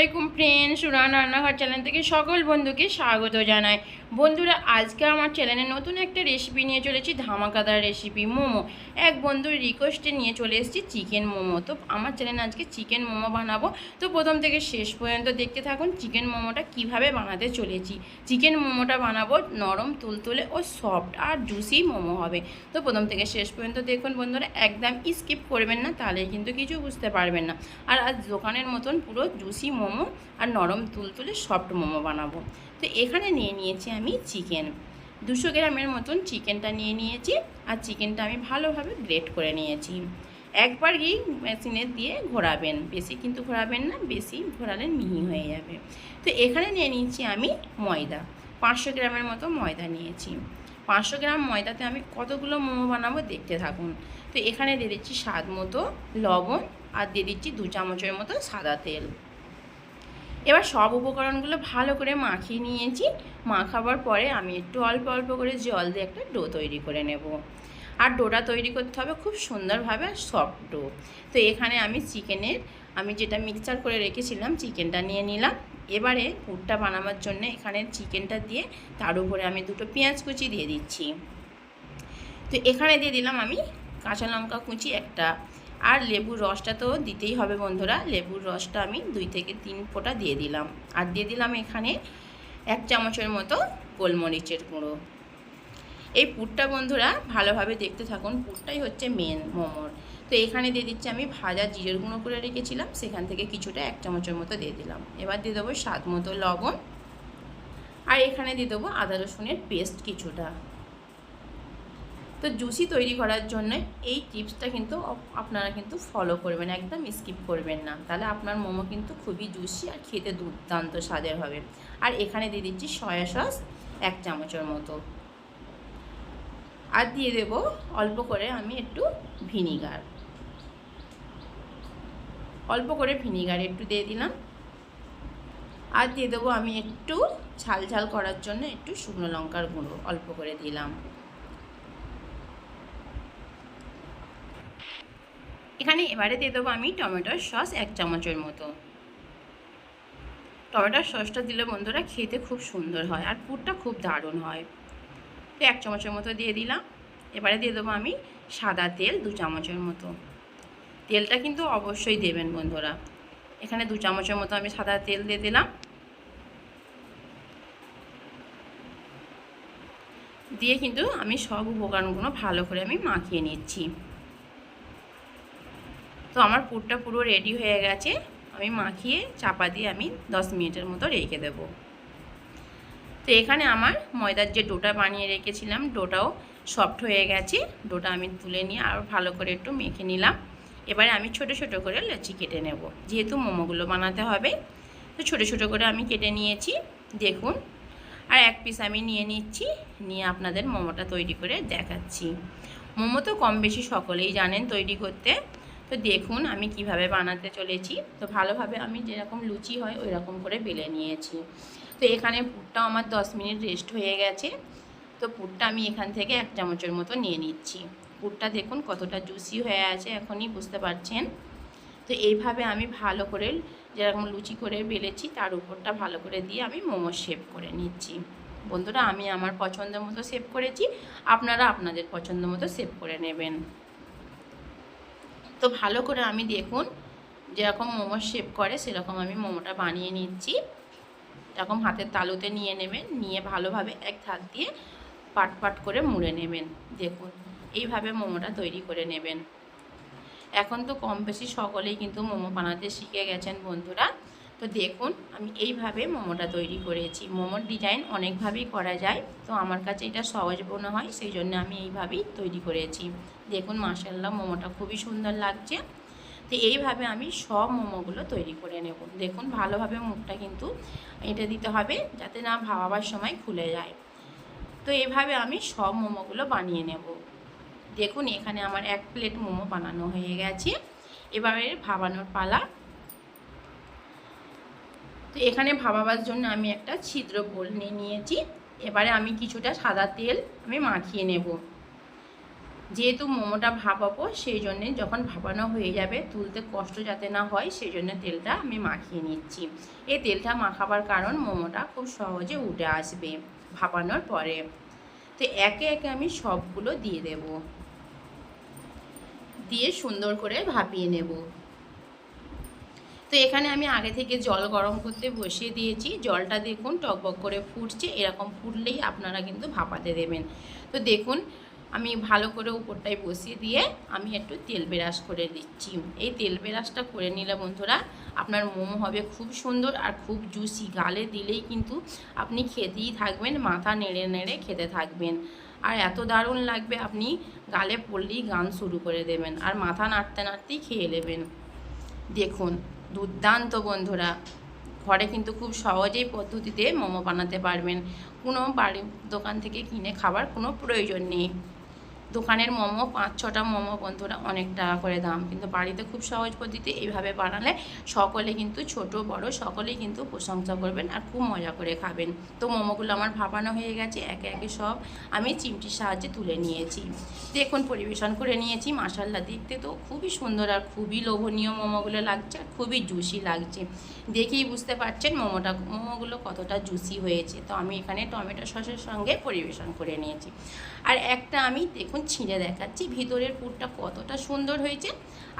আলাইকুম ফ্রেন্ডস উড়ান রান্নাঘর চ্যানেল থেকে সকল বন্ধুকে স্বাগত জানাই। বন্ধুরা, আজকে আমার চ্যানেলে নতুন একটা রেসিপি নিয়ে চলেছি, ধামাকাদার রেসিপি মোমো। এক বন্ধুর রিকোয়েস্টে নিয়ে চলে এসেছি চিকেন মোমো। তো আমার চ্যানেলে আজকে চিকেন মোমো বানাবো। তো প্রথম থেকে শেষ পর্যন্ত দেখতে থাকুন চিকেন মোমোটা কীভাবে বানাতে চলেছি। চিকেন মোমোটা বানাবো নরম, তুলতুলে ও সফট আর জুসি মোমো হবে। তো প্রথম থেকে শেষ পর্যন্ত দেখুন বন্ধুরা, একদম স্কিপ করবেন না, তাহলে কিন্তু কিছু বুঝতে পারবেন না। আর আজ দোকানের মতন পুরো জুসি মোমো আর নরম তুলতুলে সফট মোমো বানাবো। তো এখানে নিয়ে নিয়েছি আমি চিকেন দুশো গ্রামের মতন চিকেনটা নিয়ে নিয়েছি আর চিকেনটা আমি ভালোভাবে গ্রেট করে নিয়েছি। একবার গিয়ে মেশিনে দিয়ে ঘোরাবেন। বেশি কিন্তু ঘোরাবেন না, বেশি ঘোরালে মিহি হয়ে যাবে। তো এখানে নিয়ে নিয়েছি আমি ময়দা। পাঁচশো গ্রামের মতো ময়দা নিয়েছি। পাঁচশো গ্রাম ময়দাতে আমি কতগুলো মোমো বানাবো দেখতে থাকুন। তো এখানে দিয়ে দিচ্ছি স্বাদ মতো লবণ আর দিয়ে দিচ্ছি দু চামচের মতো সাদা তেল। এবার সব উপকরণগুলো ভালো করে মাখিয়ে নিয়েছি। মাখাবার পরে আমি একটু অল্প অল্প করে জল দিয়ে একটা ডো তৈরি করে নেব। আর ডোটা তৈরি করতে হবে খুব সুন্দরভাবে সফট ডো। তো এখানে আমি চিকেনের, আমি যেটা মিক্সচার করে রেখেছিলাম চিকেনটা নিয়ে নিলাম। এবারে পুরটা বানাবার জন্য এখানে চিকেনটা দিয়ে তার উপরে আমি দুটো পেঁয়াজ কুচি দিয়ে দিচ্ছি। তো এখানে দিয়ে দিলাম আমি কাঁচা লঙ্কা কুচি, একটা আর লেবুর রসটা তো দিতেই হবে বন্ধুরা। লেবুর রসটা আমি দুই থেকে তিন ফোঁটা দিয়ে দিলাম। আর দিয়ে দিলাম এখানে এক চামচের মতো গোলমরিচের গুঁড়ো। এই পুরটা বন্ধুরা ভালোভাবে দেখতে থাকুন, পুরটাই হচ্ছে মেন মোমোর। তো এখানে দিয়ে দিচ্ছি আমি ভাজা জিরের গুঁড়ো করে রেখেছিলাম, সেখান থেকে কিছুটা এক চামচের মতো দিয়ে দিলাম। এবার দিয়ে দেবো স্বাদ মতো লবণ। আর এখানে দিয়ে দেবো আদা রসুনের পেস্ট কিছুটা। তো জুসি তৈরি করার জন্য এই টিপসটা কিন্তু আপনারা কিন্তু ফলো করবেন, একদম স্কিপ করবেন না। তাহলে আপনার মোমো কিন্তু খুবই জুসি আর খেতে দুর্দান্ত স্বাদের হবে। আর এখানে দিয়ে দিচ্ছি সয়া সস এক চামচের মতো। আর দিয়ে দেব অল্প করে আমি একটু ভিনিগার অল্প করে ভিনিগার একটু দিয়ে দিলাম। আর দিয়ে দেবো আমি একটু ঝাল ঝাল করার জন্য একটু শুকনো লঙ্কার গুঁড়ো অল্প করে দিলাম। এখানে এবারে দিয়ে দেবো আমি টমেটোর সস এক চামচের মতো। টমেটোর সসটা দিলে বন্ধুরা খেতে খুব সুন্দর হয় আর পুরটা খুব দারুণ হয়। তো এক চামচের মতো দিয়ে দিলাম। এবারে দিয়ে দেবো আমি সাদা তেল দু চামচের মতো। তেলটা কিন্তু অবশ্যই দেবেন বন্ধুরা। এখানে দু চামচের মতো আমি সাদা তেল দিয়ে দিলাম। দিয়ে কিন্তু আমি সব উপকরণগুলো ভালো করে আমি মাখিয়ে নিচ্ছি। তো আমার পুরটা পুরো রেডি হয়ে গেছে। আমি মাখিয়ে, চাপা দিয়ে আমি দশ মিনিটের মতো রেখে দেব। তো এখানে আমার ময়দার যে ডোটা বানিয়ে রেখেছিলাম, ডোটাও সফট হয়ে গেছে। ডোটা আমি তুলে নিয়ে আর ভালো করে একটু মেখে নিলাম। এবারে আমি ছোট ছোট করে লুচি কেটে নেব। যেহেতু মোমোগুলো বানাতে হবে, তো ছোট ছোট করে আমি কেটে নিয়েছি। দেখুন, আর এক পিস আমি নিয়ে নিচ্ছি। নিয়ে আপনাদের মোমোটা তৈরি করে দেখাচ্ছি। মোমো তো কম বেশি সকলেই জানেন তৈরি করতে। তো দেখুন আমি কীভাবে বানাতে চলেছি। তো ভালোভাবে আমি যেরকম লুচি হয় ওই রকম করে বেলে নিয়েছি। তো এখানে পুরটাও আমার দশ মিনিট রেস্ট হয়ে গেছে। তো পুরটা আমি এখান থেকে এক চামচের মতো নিয়ে নিচ্ছি। পুরটা দেখুন কতটা জুসি হয়ে আছে, এখনই বুঝতে পারছেন? তো এইভাবে আমি ভালো করে যেরকম লুচি করে বেলেছি, তার উপরটা ভালো করে দিয়ে আমি মোমো শেপ করে নিচ্ছি। বন্ধুরা, আমি আমার পছন্দ মতো সেভ করেছি। আপনারা আপনাদের পছন্দ মতো সেভ করে নেবেন। তো ভালো করে আমি দেখুন যেরকম মোমো শেপ করে, সেরকম আমি মোমোটা বানিয়ে নিচ্ছি। এরকম হাতের তালুতে নিয়ে নেবেন, নিয়ে ভালোভাবে এক থাক দিয়ে পাট পাট করে মুড়ে নেবেন। দেখুন, এইভাবে মোমোটা তৈরি করে নেবেন। এখন তো কম বেশি সকলেই কিন্তু মোমো বানাতে শিখে গেছেন বন্ধুরা। তো দেখুন, আমি এইভাবে মোমোটা তৈরি করেছি। মোমোর ডিজাইন অনেকভাবেই করা যায়, তো আমার কাছে এটা সহজ মনে হয়, সেই জন্য আমি এইভাবেই তৈরি করেছি। দেখুন মাসাল্লাহ মোমোটা খুবই সুন্দর লাগছে। তো এইভাবে আমি সব মোমোগুলো তৈরি করে নেব। দেখুন, ভালোভাবে মুখটা কিন্তু এটা দিতে হবে, যাতে না ভাবাবার সময় খুলে যায়। তো এইভাবে আমি সব মোমোগুলো বানিয়ে নেব। দেখুন, এখানে আমার এক প্লেট মোমো বানানো হয়ে গেছে। এবারে ভাবানোর পালা তো এখানে ভাবাবার জন্য আমি একটা ছিদ্র বোল নিয়ে নিয়েছি। এবারে আমি কিছুটা সাদা তেল আমি মাখিয়ে নেব। যেহেতু মোমোটা ভাপাবো সেই জন্যে যখন ভাপানো হয়ে যাবে, তুলতে কষ্ট যাতে না হয় সেই জন্য তেলটা আমি মাখিয়ে নিচ্ছি। এই তেলটা মাখাবার কারণ মোমোটা খুব সহজে উঠে আসবে ভাপানোর পরে। তো একে একে আমি সবগুলো দিয়ে দেব। দিয়ে সুন্দর করে ভাপিয়ে নেব। তো এখানে আমি আগে থেকে জল গরম করতে বসিয়ে দিয়েছি। জলটা দেখুন টকবক করে ফুটছে, এরকম ফুটলেই আপনারা কিন্তু ভাপাতে দেবেন। তো দেখুন, আমি ভালো করে উপরটায় বসিয়ে দিয়ে আমি একটু তেল বেরাস করে দিচ্ছি এই তেল বেরাসটা করে নিলে বন্ধুরা আপনার মোমো হবে খুব সুন্দর আর খুব জুসি গালে দিলেই কিন্তু আপনি খেতেই থাকবেন, মাথা নেড়ে নেড়ে খেতে থাকবেন। আর এত দারুণ লাগবে, আপনি গালে পড়লেই গান শুরু করে দেবেন আর মাথা নাড়তে নাড়তেই খেয়ে নেবেন। দেখুন দুর্দান্ত বন্ধুরা। ঘরে কিন্তু খুব সহজেই পদ্ধতিতে মোমো বানাতে পারবেন। কোনো বাড়ির দোকান থেকে কিনে খাবার কোনো প্রয়োজন নেই। দোকানের মোমো, পাঁচ ছটা মোমো বন্ধুরা অনেক টাকা করে দাম। কিন্তু বাড়িতে খুব সহজ পদ্ধতিতে এইভাবে বানালে সকলে কিন্তু ছোট, বড় সকলেই কিন্তু প্রশংসা করবেন আর খুব মজা করে খাবেন। তো মোমোগুলো আমার ভাপানো হয়ে গেছে, একে একে সব আমি চিমটির সাহায্যে তুলে নিয়েছি। দেখুন, পরিবেশন করে নিয়েছি মাসাল্লা দেখতে তো খুবই সুন্দর আর খুবই লোভনীয় মোমোগুলো লাগছে আর খুবই জুসি লাগছে। দেখেই বুঝতে পারছেন মোমোটা, মোমোগুলো কতটা জুসি হয়েছে। তো আমি এখানে টমেটো সসের সঙ্গে পরিবেশন করে নিয়েছি। আর একটা আমি, দেখুন ছিঁড়ে দেখাচ্ছি ভিতরের পুরটা কতটা সুন্দর হয়েছে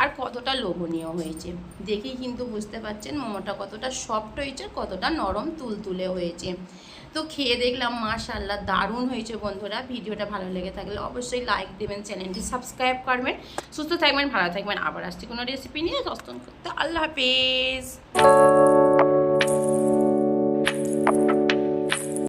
আর কতটা লোভনীয় হয়েছে। দেখেই কিন্তু বুঝতে পারছেন মোমোটা কতটা সফট হয়েছে, কতটা নরম তুলতুলে হয়েছে। তো খেয়ে দেখলাম মাশাল্লাহ দারুণ হয়েছে বন্ধুরা। ভিডিওটা ভালো লেগে থাকলে অবশ্যই লাইক দেবেন, চ্যানেলটি সাবস্ক্রাইব করবেন। সুস্থ থাকবেন, ভালো থাকবেন। আবার আসছি কোনো রেসিপি নিয়ে। দস্তন করতে আল্লাহ হাফেজ।